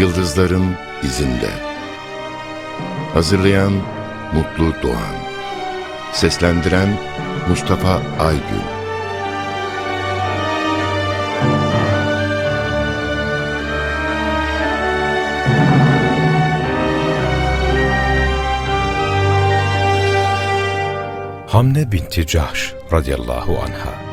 Yıldızların izinde. Hazırlayan Mutlu Doğan. Seslendiren Mustafa Aygün. Hamne binti Cahş radıyallahu anha.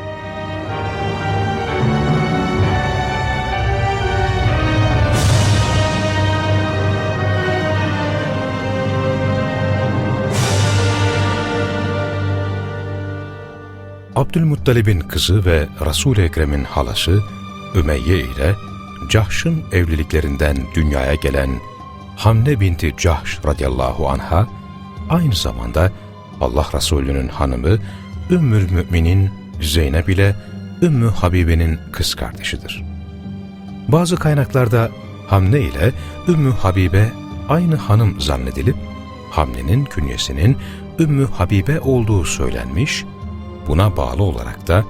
Abdülmuttalib'in kızı ve Resul-i Ekrem'in halası Ümeyye ile Cahş'ın evliliklerinden dünyaya gelen Hamne binti Cahş radıyallahu anha aynı zamanda Allah Resulü'nün hanımı Ümmül Mü'minin Zeynep ile Ümmü Habibe'nin kız kardeşidir. Bazı kaynaklarda Hamne ile Ümmü Habibe aynı hanım zannedilip Hamne'nin künyesinin Ümmü Habibe olduğu söylenmiş, buna bağlı olarak da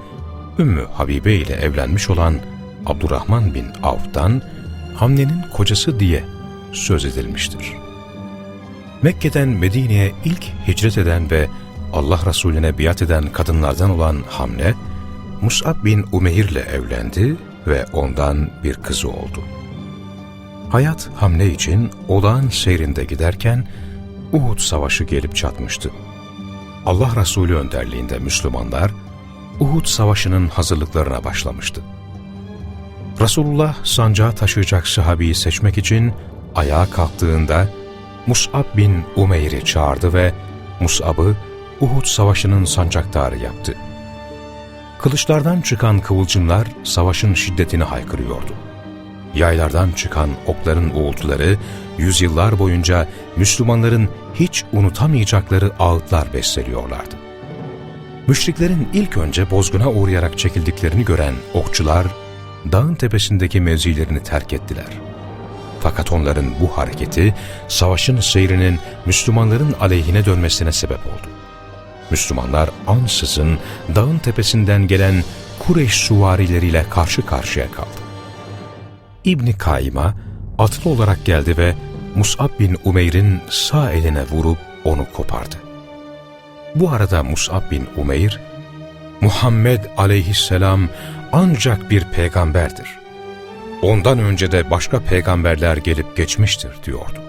Ümmü Habibe ile evlenmiş olan Abdurrahman bin Avf'tan Hamne'nin kocası diye söz edilmiştir. Mekke'den Medine'ye ilk hicret eden ve Allah Resulüne biat eden kadınlardan olan Hamne, Mus'ab bin Umeyr ile evlendi ve ondan bir kızı oldu. Hayat Hamne için olağan seyrinde giderken Uhud Savaşı gelip çatmıştı. Allah Resulü önderliğinde Müslümanlar Uhud Savaşı'nın hazırlıklarına başlamıştı. Resulullah sancağı taşıyacak sahabeyi seçmek için ayağa kalktığında Mus'ab bin Umeyr'i çağırdı ve Mus'ab'ı Uhud Savaşı'nın sancaktarı yaptı. Kılıçlardan çıkan kıvılcımlar savaşın şiddetini haykırıyordu. Yaylardan çıkan okların uğultuları yüzyıllar boyunca Müslümanların hiç unutamayacakları ağıtlar besleniyorlardı. Müşriklerin ilk önce bozguna uğrayarak çekildiklerini gören okçular dağın tepesindeki mevzilerini terk ettiler. Fakat onların bu hareketi savaşın seyrinin Müslümanların aleyhine dönmesine sebep oldu. Müslümanlar ansızın dağın tepesinden gelen Kureyş suvarileriyle karşı karşıya kaldı. İbni Kayyım'a atlı olarak geldi ve Mus'ab bin Umeyr'in sağ eline vurup onu kopardı. Bu arada Mus'ab bin Umeyr, Muhammed aleyhisselam ancak bir peygamberdir. Ondan önce de başka peygamberler gelip geçmiştir diyordu.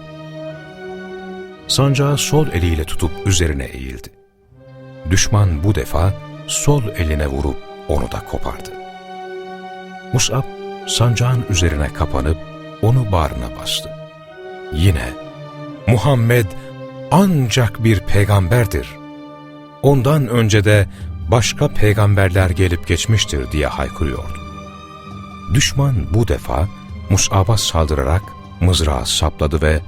Sancağı sol eliyle tutup üzerine eğildi. Düşman bu defa sol eline vurup onu da kopardı. Mus'ab sancağın üzerine kapanıp onu bağrına bastı. Yine Muhammed ancak bir peygamberdir. Ondan önce de başka peygamberler gelip geçmiştir diye haykırıyordu. Düşman bu defa Mus'ab'a saldırarak mızrağı sapladı ve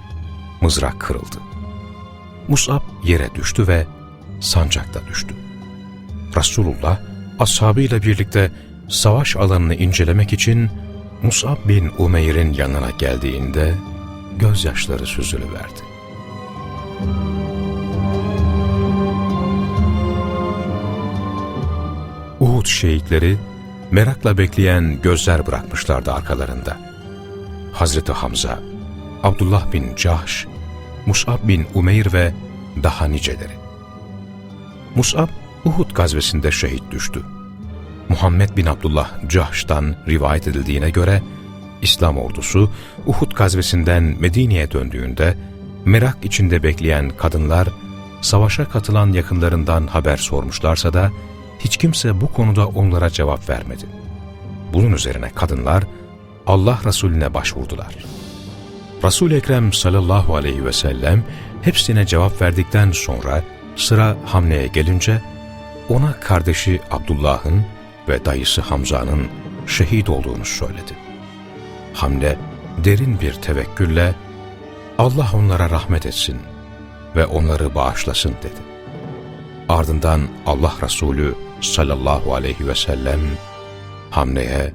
mızrak kırıldı. Mus'ab yere düştü ve sancakta düştü. Resulullah ashabıyla birlikte savaş alanını incelemek için Mus'ab bin Umeyr'in yanına geldiğinde gözyaşları süzülüverdi. Uhud şehitleri merakla bekleyen gözler bırakmışlardı arkalarında. Hazreti Hamza, Abdullah bin Cahş, Mus'ab bin Umeyr ve daha niceleri. Mus'ab, Uhud gazvesinde şehit düştü. Muhammed bin Abdullah Cahş'tan rivayet edildiğine göre, İslam ordusu Uhud gazvesinden Medine'ye döndüğünde, merak içinde bekleyen kadınlar, savaşa katılan yakınlarından haber sormuşlarsa da, hiç kimse bu konuda onlara cevap vermedi. Bunun üzerine kadınlar Allah Resulüne başvurdular. Resul-i Ekrem sallallahu aleyhi ve sellem hepsine cevap verdikten sonra sıra Hamle'ye gelince ona kardeşi Abdullah'ın ve dayısı Hamza'nın şehit olduğunu söyledi. Hamle derin bir tevekkülle Allah onlara rahmet etsin ve onları bağışlasın dedi. Ardından Allah Resulü sallallahu aleyhi ve sellem Hamne'ye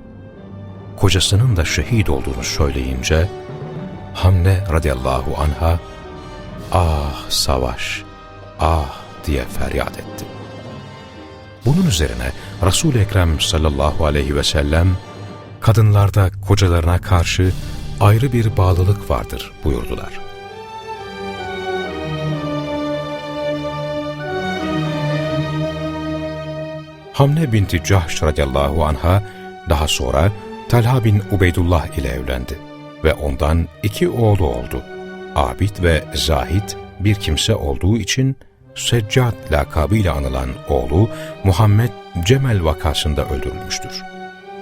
kocasının da şehit olduğunu söyleyince Hamne radıyallahu anha ah savaş, ah diye feryat etti. Bunun üzerine Resul-i Ekrem sallallahu aleyhi ve sellem kadınlarda kocalarına karşı ayrı bir bağlılık vardır buyurdular. Hamne binti Cahş radıyallahu anha daha sonra Talha bin Ubeydullah ile evlendi ve ondan iki oğlu oldu. Abid ve Zahid bir kimse olduğu için Seccat lakabıyla anılan oğlu Muhammed Cemel vakasında öldürülmüştür.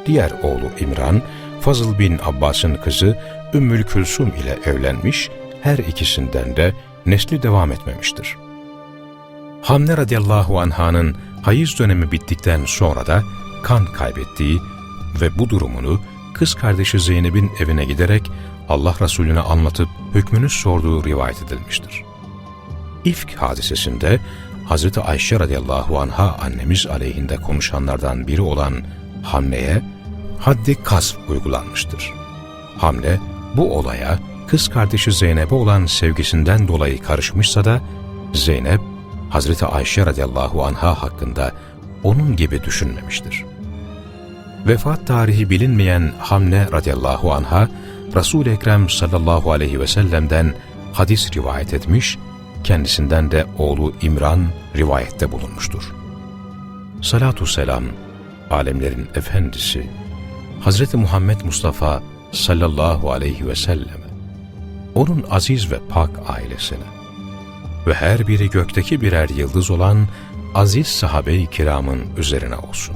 Diğer oğlu İmran, Fazıl bin Abbas'ın kızı Ümmül Külsum ile evlenmiş, her ikisinden de nesli devam etmemiştir. Hamne radıyallahu anhanın hayız dönemi bittikten sonra da kan kaybettiği ve bu durumunu kız kardeşi Zeynep'in evine giderek Allah Resulüne anlatıp hükmünü sorduğu rivayet edilmiştir. İfk hadisesinde Hz. Ayşe radıyallahu anha annemiz aleyhinde konuşanlardan biri olan Hamne'ye haddi kasf uygulanmıştır. Hamle bu olaya kız kardeşi Zeynep'e olan sevgisinden dolayı karışmışsa da Zeynep Hazreti Ayşe radıyallahu anha hakkında onun gibi düşünmemiştir. Vefat tarihi bilinmeyen Hamne radıyallahu anha, Resul-i Ekrem sallallahu aleyhi ve sellem'den hadis rivayet etmiş, kendisinden de oğlu İmran rivayette bulunmuştur. Salatu selam, alemlerin efendisi, Hazreti Muhammed Mustafa sallallahu aleyhi ve selleme, onun aziz ve pak ailesine, ve her biri gökteki birer yıldız olan aziz sahabe-i kiramın üzerine olsun.